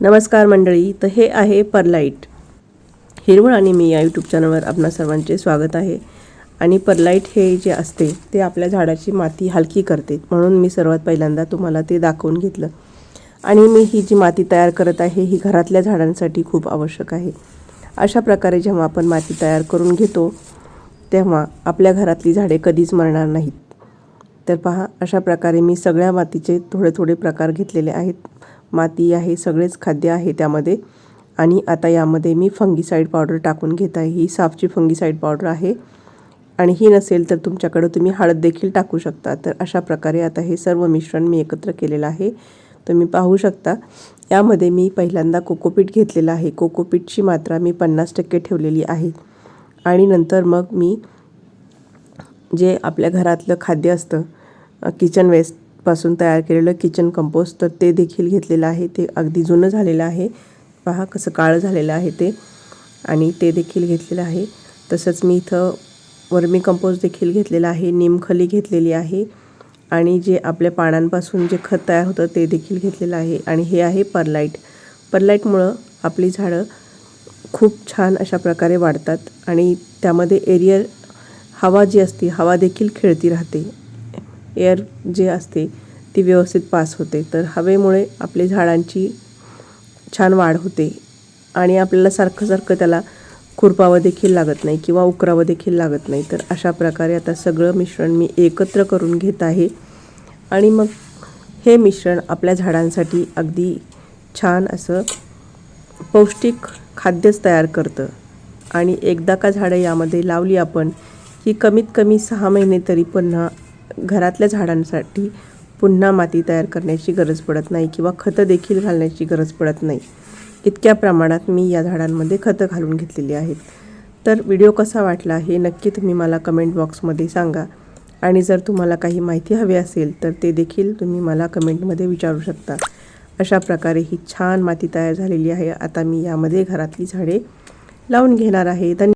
नमस्कार मंडळी तर हे आहे परलाईट. हिरवळ आणि मी या यूट्यूब चॅनलवर आपणा सर्वांचे स्वागत आहे. आणि परलाईट हे जे असते ते आपल्या झाडाची माती हलकी करते. म्हणून मी सर्वात पहिल्यांदा तुम्हाला ते दाखवून घेतलं. आणि मी ही जी माती तयार करत आहे ही घरातल्या झाडांसाठी खूप आवश्यक आहे. अशा प्रकारे जेव्हा आपण माती तयार करून घेतो तेव्हा आपल्या घरातली झाडे कधीच मरणार नाहीत. तर पहा अशा प्रकारे मी सगळ्या मातीचे थोडे थोडे प्रकार घेतलेले आहेत. माती आहे सगळेच खाद्य आहे त्यामध्ये. आणि आता यामध्ये मी फंगीसाईड पावडर टाकून घेत आहे. ही साफची फंगीसाईड पावडर आहे. आणि ही नसेल तर तुमच्याकडं तुम्ही हळद देखील टाकू शकता. तर अशा प्रकारे आता हे सर्व मिश्रण मी एकत्र केलेलं आहे. तुम्ही पाहू शकता. यामध्ये मी पहिल्यांदा कोकोपीट घेतलेलं आहे. कोकोपीटची मात्रा मी पन्नास टक्के ठेवलेली आहे. आणि नंतर मग मी जे आपल्या घरातलं खाद्य असतं किचन वेस्ट पासून तयार केलेलं किचन कंपोस्ट तर ते देखील घेतलेलं आहे. ते अगदी जुनं झालेलं आहे. पहा कसं काळं झालेलं आहे ते. आणि ते देखील घेतलेलं आहे. तसंच मी इथं वर्मी कंपोस्ट देखील घेतलेलं आहे. निमखली घेतलेली आहे. आणि जे आपल्या पानांपासून जे खत तयार होतं ते देखील घेतलेलं आहे. आणि हे आहे परलाईट परलाईटमुळं आपली झाडं खूप छान अशा प्रकारे वाढतात. आणि त्यामध्ये एरियर हवा जी असते हवा देखील खेळती राहते. एअर जी असते ती व्यवस्थित पास होते. तर हवेमुळे आपली झाडांची छान वाढ होते. आणि आपल्याला सारखं सारखं त्याला खुरपावं देखील लागत नाही किंवा उकरावं देखील लागत नाही. तर अशा प्रकारे आता सगळं मिश्रण मी एकत्र करून घेत आहे. आणि मग हे मिश्रण आपल्या झाडांसाठी अगदी छान असं पौष्टिक खाद्यच तयार करतं. आणि एकदा का झाडं यामध्ये लावली आपण की कमीत कमी सहा महिने तरी पुन्हा घरातल्या झाडांसाठी पुन्हा माती तयार करण्याची गरज पडत नाही किंवा खतं देखील घालण्याची गरज पडत नाही. इतक्या प्रमाणात मी या झाडांमध्ये खतं घालून घेतलेली आहेत. तर व्हिडिओ कसा वाटला हे नक्की तुम्ही मला कमेंट बॉक्समध्ये सांगा. आणि जर तुम्हाला काही माहिती हवी असेल तर ते देखील तुम्ही मला कमेंटमध्ये विचारू शकता. अशा प्रकारे ही छान माती तयार झालेली आहे. आता मी यामध्ये घरातली झाडे लावून घेणार आहे. धन्य